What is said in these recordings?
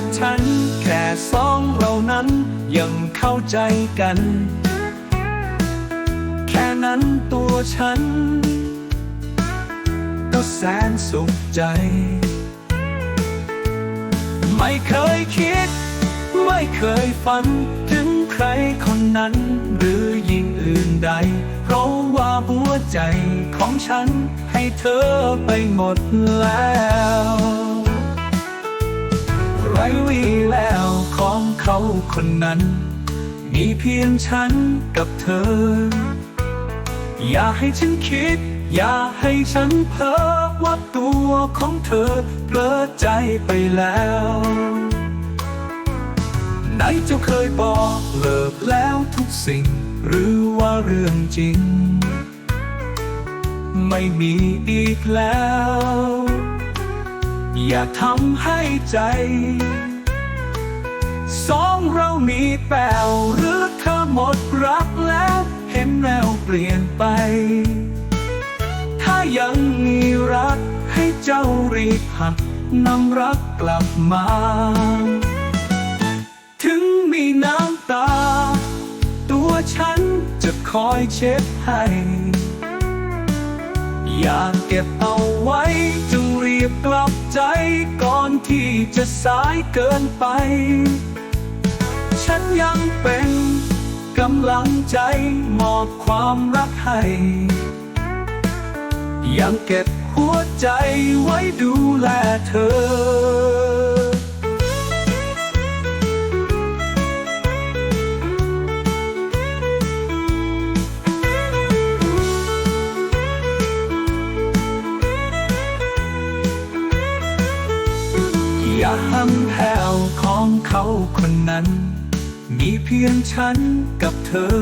กับฉัน แค่สองเรานั้นยังเข้าใจกัน แค่นั้นตัวฉัน ก็แสนสุขใจ ไม่เคยคิด ไม่เคยฝัน ถึงใครคนนั้น หรือยิ่งอื่นใด เพราะว่าหัวใจของฉันให้เธอไปหมดแล้ว ไรวีแล้วของเขาคนนั้น มีเพียงฉันกับเธอ อย่าให้ฉันคิด อย่าให้ฉันเพ้อว่าตัวของเธอเพลอใจไปแล้วไหนเจ้าเคยบอกเลิกแล้วทุกสิ่ง หรือว่าเรื่องจริง ไม่มีอีกแล้ว อย่าทำให้ใจ สองเรามีแปลวหรือเธอหมดรักแล้ว เห็นแนวเปลี่ยนไป ถ้ายังมีรักให้เจ้ารีบหักนำรักกลับมา ถึงมีน้ำตา ตัวฉันจะคอยเช็ดให้ อยากเก็บเอาไว้จึง รีบกลับใจก่อนที่จะสายเกินไป ฉันยังเป็นกำลังใจมอบความรักให้ ยังเก็บหัวใจไว้ดูแลเธอ อย่าห้ำแผ่วของเขาคนนั้น มีเพียงฉันกับเธอ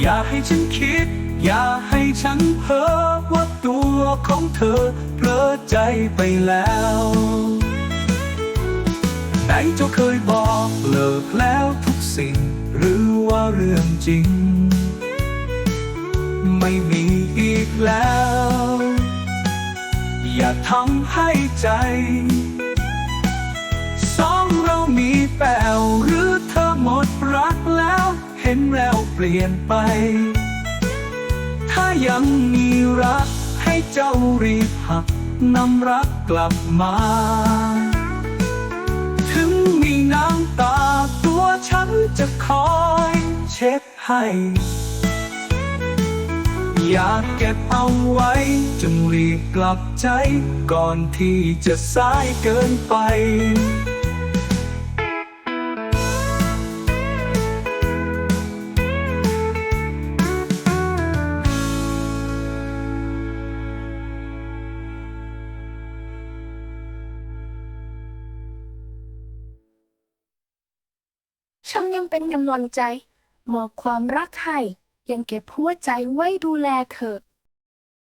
อย่าให้ฉันคิด อย่าให้ฉันเพ้อว่าตัวของเธอเพลอใจไปแล้วไหนเจ้าเคยบอกเลิกแล้วทุกสิ่ง หรือว่าเรื่องจริง ไม่มีอีกแล้ว อย่าทำให้ใจ สองเรามีแปลวหรือเธอหมดรักแล้ว เห็นแล้วเปลี่ยนไป ถ้ายังมีรักให้เจ้ารีบหักนำรักกลับมา ถึงมีน้ำตาตัวฉันจะคอยเช็ดให้ อยากเก็บเอาไว้ จงรีบกลับใจ ก่อนที่จะสายเกินไปฉันยังเป็นกำลังใจมอบความรักให้ ยังเก็บหัวใจไว้ดูแลเธอ